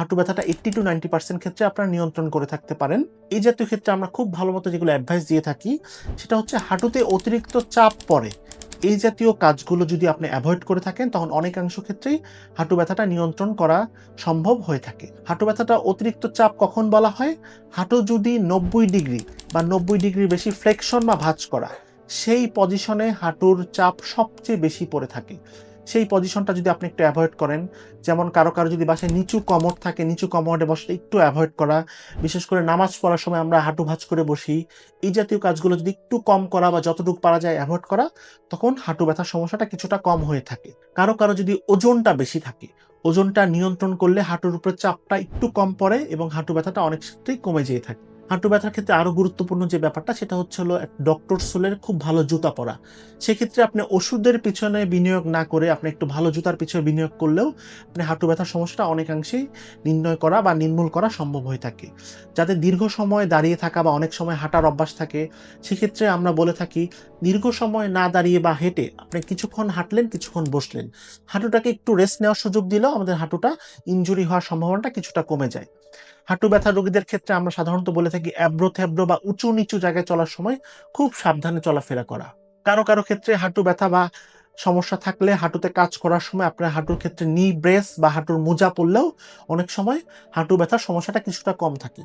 হাঁটু ব্যথাটা eighty two ninety percent ক্ষেত্রে আপনারা নিয়ন্ত্রণ করে থাকতে পারেন। এই জাতীয় ক্ষেত্রে আমরা খুব ভালো মতো যেগুলো অ্যাডভাইস দিয়ে থাকি, সেটা হচ্ছে হাঁটুতে অতিরিক্ত চাপ পড়ে। এই জাতীয় কাজগুলো যদি আপনি অ্যাভয়েড করে থাকেন, তখন অনেকাংশ ক্ষেত্রেই হাঁটু ব্যথাটা নিয়ন্ত্রণ করা সম্ভব হয়ে থাকে। হাঁটু ব্যথাটা অতিরিক্ত চাপ কখন বলা হয়? হাঁটু যদি নব্বই ডিগ্রি বা নব্বই ডিগ্রির বেশি ফ্লেকশন বা ভাঁজ করা, সেই পজিশনে হাঁটুর চাপ সবচেয়ে বেশি পড়ে থাকে। সেই পজিশনটা যদি আপনি একটু অ্যাভয়েড করেন, যেমন কারও কারও যদি বাসায় নিচু কমর থাকে, নিচু কমোডে বসলে একটু অ্যাভয়েড করা, বিশেষ করে নামাজ পড়ার সময় আমরা হাঁটু ভাঁজ করে বসি, এই জাতীয় কাজগুলো যদি একটু কম করা বা যতটুকু পারা যায় অ্যাভয়েড করা, তখন হাঁটু ব্যথার সমস্যাটা কিছুটা কম হয়ে থাকে। কারও কারও যদি ওজনটা বেশি থাকে, ওজনটা নিয়ন্ত্রণ করলে হাঁটুর উপরে চাপটা একটু কম পড়ে এবং হাঁটু ব্যথাটা অনেক ক্ষেত্রেই কমে যেয়ে থাকে। হাঁটু ব্যথার ক্ষেত্রে আরও গুরুত্বপূর্ণ যে ব্যাপারটা, সেটা হচ্ছে হলো ডক্টর সোলের খুব ভালো জুতা পরা। সেক্ষেত্রে আপনি ওষুধের পিছনে বিনিয়োগ না করে আপনি একটু ভালো জুতার পিছনে বিনিয়োগ করলেও আপনি হাঁটু ব্যথার সমস্যাটা অনেকাংশেই নির্ণয় করা বা নির্মূল করা সম্ভব হয়ে থাকে। যাতে দীর্ঘ সময় দাঁড়িয়ে থাকা বা অনেক সময় হাঁটার অভ্যাস থাকে, সেক্ষেত্রে আমরা বলে থাকি, দীর্ঘ সময় না দাঁড়িয়ে বা হেঁটে আপনি কিছুক্ষণ হাঁটলেন, কিছুক্ষণ বসলেন। হাঁটুটাকে একটু রেস্ট নেওয়ার সুযোগ দিলেও আমাদের হাঁটুটা ইনজুরি হওয়ার সম্ভাবনাটা কিছুটা কমে যায়। হাঁটু ব্যথা রোগীদের ক্ষেত্রে আমরা সাধারণত বলে থাকি অ্যাব্রো থ্যাব্রো বা উঁচু নিচু জায়গায় চলার সময় খুব সাবধানে চলাফেরা করা। কারও কারও ক্ষেত্রে হাঁটু ব্যথা বা সমস্যা থাকলে হাঁটুতে কাজ করার সময় আপনার হাঁটুর ক্ষেত্রে নি ব্রেস বা হাঁটুর মোজা পরলেও অনেক সময় হাঁটু ব্যথার সমস্যাটা কিছুটা কম থাকে।